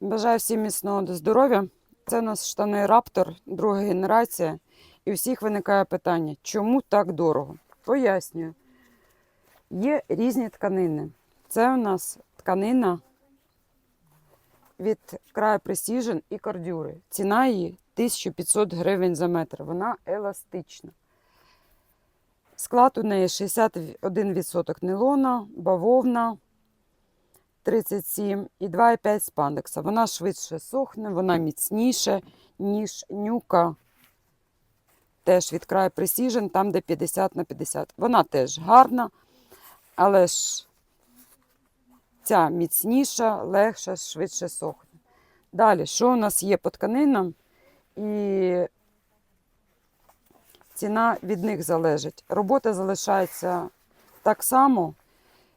Бажаю всім міцного здоров'я. Це у нас штани Раптор, друга генерація. І у всіх виникає питання, чому так дорого? Пояснюю. Є різні тканини. Це у нас тканина від краю Precision і кордюри. Ціна її 1500 гривень за метр. Вона еластична. Склад у неї 61% нейлона, бавовна 37 і 2,5 спандекса. Вона швидше сохне, вона міцніша, ніж нюка. Теж від краю Precision, там, де 50 на 50. Вона теж гарна, але ж ця міцніша, легша, швидше сохне. Далі, що у нас є по тканинам? І ціна від них залежить. Робота залишається так само,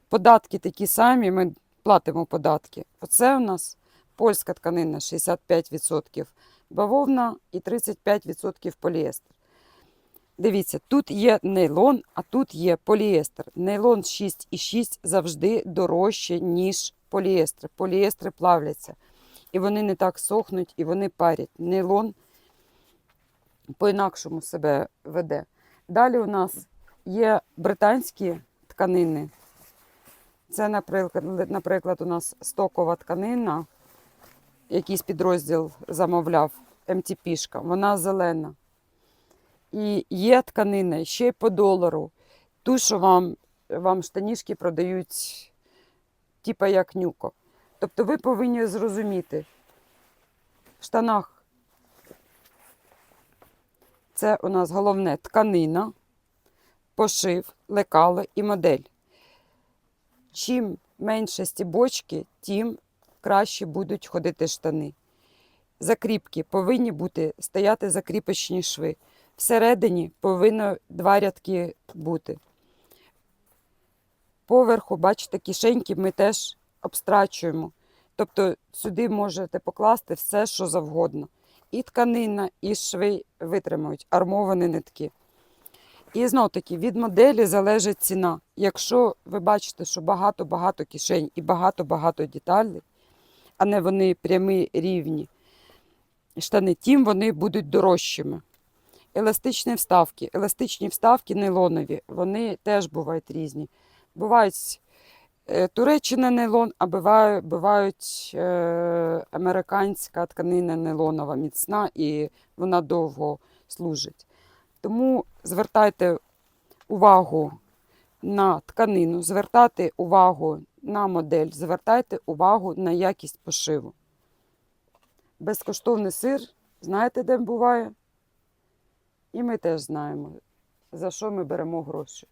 податки такі самі, ми платимо податки. Оце у нас польська тканина 65% бавовна і 35% поліестер. Дивіться, тут є нейлон, а тут є поліестер. Нейлон 6,6 завжди дорожче, ніж поліестер. Поліестри плавляться. І вони не так сохнуть, і вони парять. Нейлон по-інакшому себе веде. Далі у нас є британські тканини. Це, наприклад, у нас стокова тканина, якийсь підрозділ замовляв, МТПшка, вона зелена. І є тканина ще й по долару. Ту, що вам, вам штанішки продають, типа як нюко. Тобто ви повинні зрозуміти, в штанах це у нас головне тканина, пошив, лекало і модель. Чим менше стібочки, тим краще будуть ходити штани. Закріпки повинні бути стояти закріпочні шви. Всередині повинно два рядки бути. Поверху, бачите, кишеньки ми теж обстрачуємо. Тобто сюди можете покласти все, що завгодно. І тканина, і шви витримують, армовані нитки. І знов таки від моделі залежить ціна. Якщо ви бачите, що багато-багато кишень і багато-багато деталей, а не вони прямі рівні штани, тим вони будуть дорожчими. Еластичні вставки. Еластичні вставки нейлонові, вони теж бувають різні. Бувають е, Туреччина нейлон, а бувають, бувають е, американська тканина нейлонова, міцна і вона довго служить. Тому звертайте увагу на тканину, звертайте увагу на модель, звертайте увагу на якість пошиву. Безкоштовний сир, знаєте, де буває? І ми теж знаємо, за що ми беремо гроші.